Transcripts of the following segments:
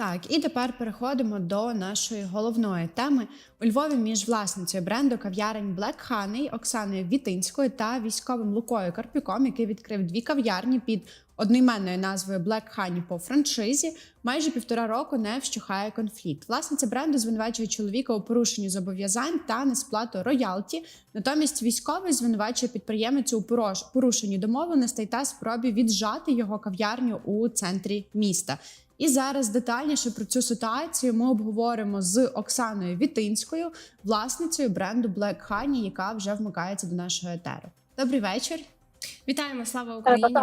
Так, і тепер переходимо до нашої головної теми. У Львові між власницею бренду кав'ярень Black Honey Оксаною Вітинською та військовим Лукою Карпюком, який відкрив дві кав'ярні під одноіменною назвою Black Honey по франшизі, майже півтора року не вщухає конфлікт. Власниця бренду звинувачує чоловіка у порушенні зобов'язань та несплату роялті. Натомість військовий звинувачує підприємицю у порушенні домовленостей та спробі віджати його кав'ярню у центрі міста. І зараз детальніше про цю ситуацію ми обговоримо з Оксаною Вітинською, власницею бренду Black Honey, яка вже вмикається до нашого етеру. Добрий вечір. Вітаємо, слава Е, Україні.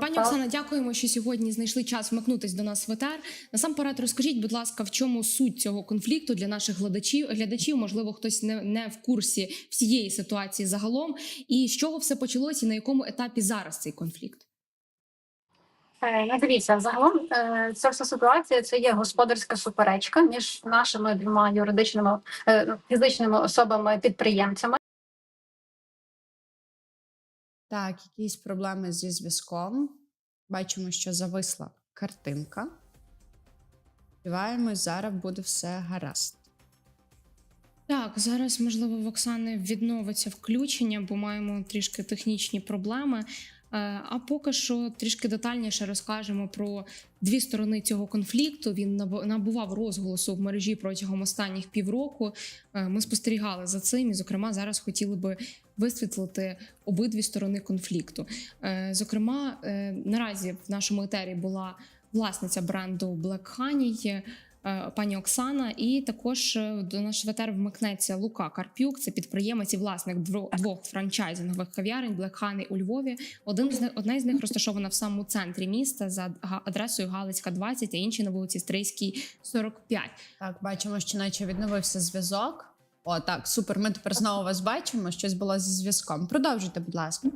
Пані. Оксана, дякуємо, що сьогодні знайшли час вмикнутись до нас в етер. Насамперед, розкажіть, будь ласка, в чому суть цього конфлікту для наших глядачів? Глядачів, можливо, хтось не, не в курсі всієї ситуації загалом. І з чого все почалось, і на якому етапі зараз цей конфлікт? Е, Ну, дивіться, загалом е, ця вся ситуація це є господарська суперечка між нашими двома юридичними е, фізичними особами-підприємцями. Так, якісь проблеми зі зв'язком. Бачимо, що зависла картинка. Сподіваємось, зараз буде все гаразд. Так, зараз можливо в Оксани відновиться включення, бо маємо трішки технічні проблеми. Е, А поки що трішки детальніше розкажемо про дві сторони цього конфлікту. Він набував розголосу в мережі протягом останніх півроку. Е, Ми спостерігали за цим, і, зокрема, зараз хотіли би висвітлити обидві сторони конфлікту. Е, Зокрема, наразі в нашому етері була власниця бренду Black Honey, пані Оксана, і також е, до нашого етер вмикнеться Лука Карпюк. Це підприємець і власник дво- двох франчайзингових кав'ярень Black Honey у Львові. Один з них одна з них розташована в самому центрі міста за адресою Галицька 20, а інші на вулиці Стрийській 45. Так, бачимо, що наче відновився зв'язок. О, так, супер. Ми тепер знову вас бачимо. Щось було зі зв'язком. Продовжуйте, будь ласка.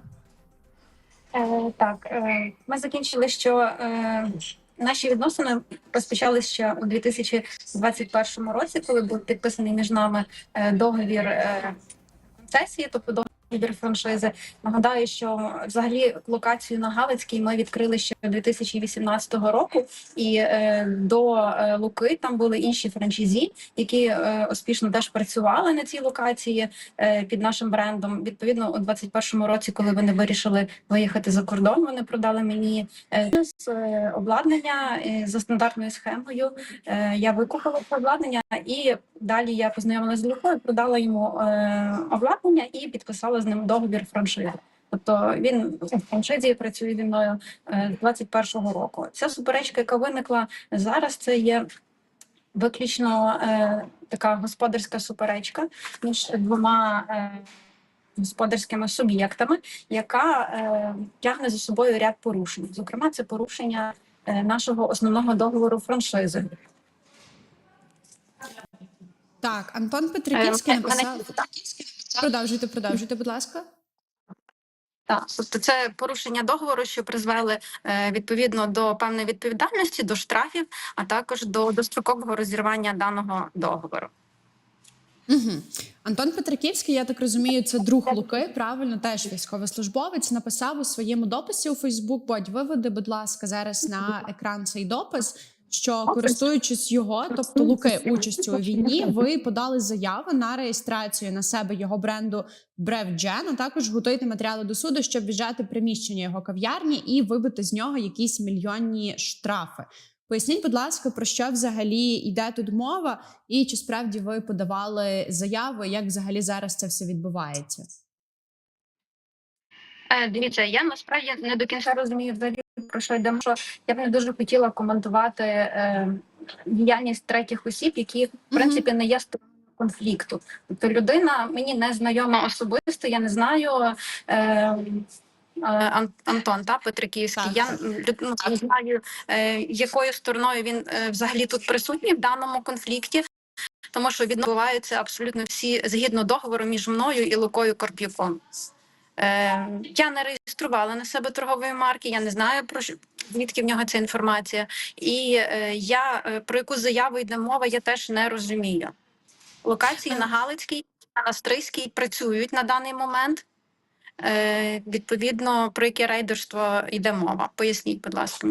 Е, Так, е, ми закінчили, що е, наші відносини розпочалися ще у 2021 році, коли був підписаний між нами е, договір е, концесії, тобто договір франшизи. Нагадаю, що взагалі локацію на Галицькій ми відкрили ще 2018 року, і е, до е, Луки там були інші франшизі, які е, успішно теж працювали на цій локації е, під нашим брендом. Відповідно, у 2021 році, коли вони вирішили виїхати за кордон, вони продали мені е, е, обладнання е, за стандартною схемою. Е, Я викупила це обладнання, і далі я познайомилася з Лукою, продала йому е, обладнання і підписала з ним договір франшизи. Тобто він в франшизі працює зі мною е, з 21-го року. Ця суперечка, яка виникла зараз, це є виключно е, така господарська суперечка між двома е, господарськими суб'єктами, яка е, тягне за собою ряд порушень. Зокрема, це порушення е, нашого основного договору франшизи. Так, Антон Петриківський Е, написав. Продовжуйте, продовжуйте, будь ласка. Так, тобто це порушення договору, що призвели е, відповідно до певної відповідальності, до штрафів, а також до дострокового розірвання даного договору. Угу. Антон Петриківський, я так розумію, це друг Луки, правильно, теж військовослужбовець, написав у своєму дописі у Фейсбук. Бодь, виведи, будь ласка, зараз на екран цей допис. Що користуючись його, тобто Луки участю у війні, ви подали заяву на реєстрацію на себе його бренду Бревджен, а також готуєте матеріали до суду, щоб віджати приміщення його кав'ярні і вибити з нього якісь мільйонні штрафи. Поясніть, будь ласка, про що взагалі йде тут мова, і чи справді ви подавали заяву, як взагалі зараз це все відбувається? Е, Дивіться, я насправді не до кінця розумію взагалі про що йдемо. Що я б не дуже хотіла коментувати е, діяльність третіх осіб, які в принципі не є стороною конфлікту. Тобто людина мені не знайома особисто, я не знаю. Е, е, Ан- Антон та Петриківський. Я ну, не знаю, е, якою стороною він е, взагалі тут присутній в даному конфлікті, тому що відбуваються абсолютно всі згідно договору між мною і Лукою Корп'юком. Е, я не реєструвала на себе торгової марки, я не знаю про звідки в нього ця інформація. І е, я е, про яку заяву йде мова, я теж не розумію. Локації на Галицькій на Стрийській працюють на даний момент. Е, відповідно, про яке рейдерство йде мова. Поясніть, будь ласка.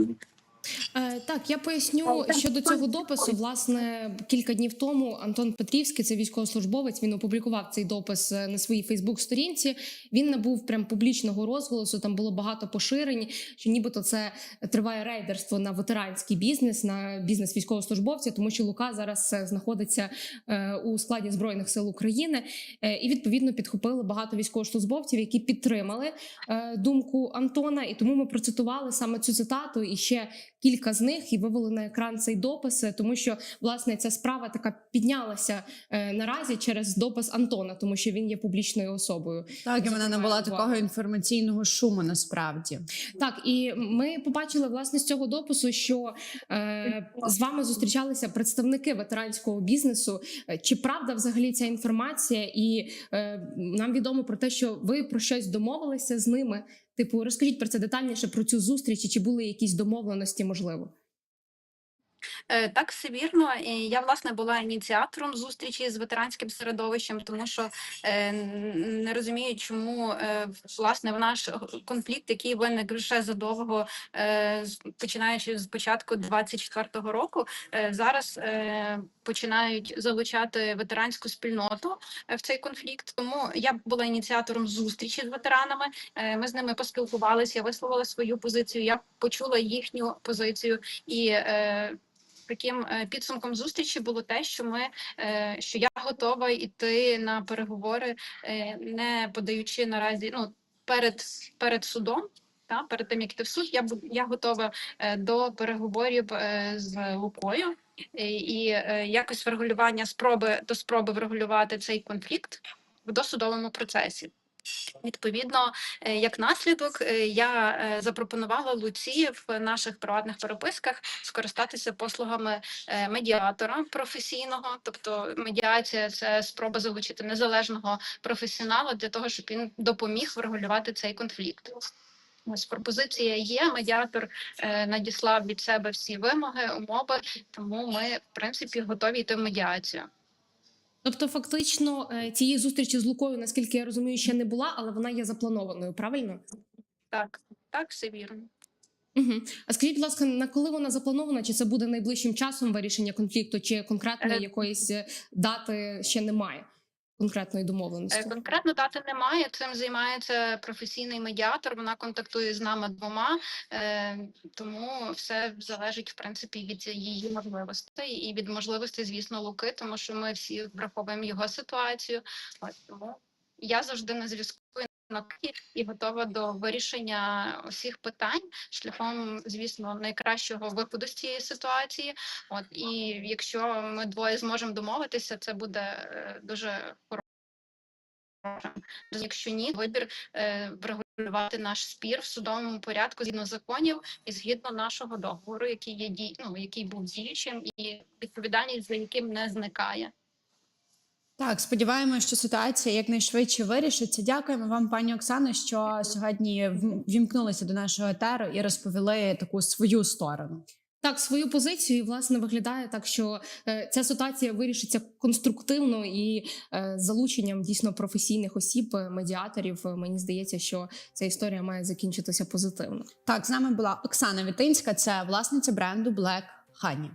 Е, Так, я поясню так, щодо цього допису. Власне, кілька днів тому Антон Петрівський, це військовослужбовець. Він опублікував цей допис е, на своїй Фейсбук-сторінці. Він набув прям публічного розголосу. Там було багато поширень, що нібито це триває рейдерство на ветеранський бізнес, на бізнес військовослужбовця, тому що Лука зараз е, знаходиться е, у складі збройних сил України, Е, і відповідно підхопили багато військовослужбовців, які підтримали е, думку Антона. І тому ми процитували саме цю цитату і ще кілька з них і вивели на екран цей допис, е, тому що власне ця справа така піднялася е, наразі через допис Антона, тому що він є публічною особою. Так, і вона не була такого інформаційного шуму насправді. Так, і ми побачили власне з цього допису, що е, з вами зустрічалися представники ветеранського бізнесу. Е, Чи правда взагалі ця інформація? І е, нам відомо про те, що ви про щось домовилися з ними. Типу, розкажіть про це детальніше про цю зустріч, чи були якісь домовленості, можливо? Е, Так, все вірно. Я власне була ініціатором зустрічі з ветеранським середовищем, тому що е, не розумію, чому е, власне в наш конфлікт, який виник вже задовго, починаючи з початку 24-го року, зараз починають залучати ветеранську спільноту в цей конфлікт. Тому я була ініціатором зустрічі з ветеранами. Ми з ними поспілкувалися, я висловила свою позицію, я почула їхню позицію і. Таким е, підсумком зустрічі було те, що ми е, що я готова йти на переговори, е, не подаючи наразі ну перед перед судом. Та перед тим як йти в суд, я я готова до переговорів з Лукою і, якось врегулювання спроби до спроби врегулювати цей конфлікт в досудовому процесі. Відповідно, е, як наслідок, е, я е, запропонувала Луці в наших приватних переписках скористатися послугами медіатора професійного. Тобто, медіація це спроба залучити незалежного професіонала для того, щоб він допоміг врегулювати цей конфлікт. Ось пропозиція є. Медіатор надіслав від себе всі вимоги, умови, тому ми, в принципі, готові йти в медіацію. Тобто, фактично, е, цієї зустрічі з Лукою, наскільки я розумію, ще не була, але вона є запланованою. Правильно? Так, так, все вірно. Угу. А скажіть, будь ласка, на коли вона запланована? Чи це буде найближчим часом вирішення конфлікту, чи конкретної Е, якоїсь е, дати ще немає? Конкретної Е, домовленості? Конкретно дати немає. Цим займається професійний медіатор. Вона контактує з нами двома, е, тому все залежить в принципі від її можливостей і від можливостей, звісно, Луки, тому що ми всі враховуємо його ситуацію. Тому я завжди на зв'язку і готова до вирішення усіх питань шляхом, звісно, найкращого виходу з цієї ситуації. От і якщо ми двоє зможемо домовитися, це буде е, дуже Якщо ні, вибір е, врегулювати наш спір в судовому порядку згідно законів і згідно нашого договору, який є ну, який був діючим, і відповідальність за яким не зникає. Так, сподіваємося, що ситуація якнайшвидше вирішиться. Дякуємо вам, пані Оксано, що сьогодні вімкнулися до нашого етеру і розповіли таку свою сторону. Так, свою позицію і, власне виглядає так, що е, ця ситуація вирішиться конструктивно і е, залученням дійсно професійних осіб, е, медіаторів. Е, Мені здається, що ця історія має закінчитися позитивно. Так, з нами була Оксана Вітинська, це власниця бренду Black Honey.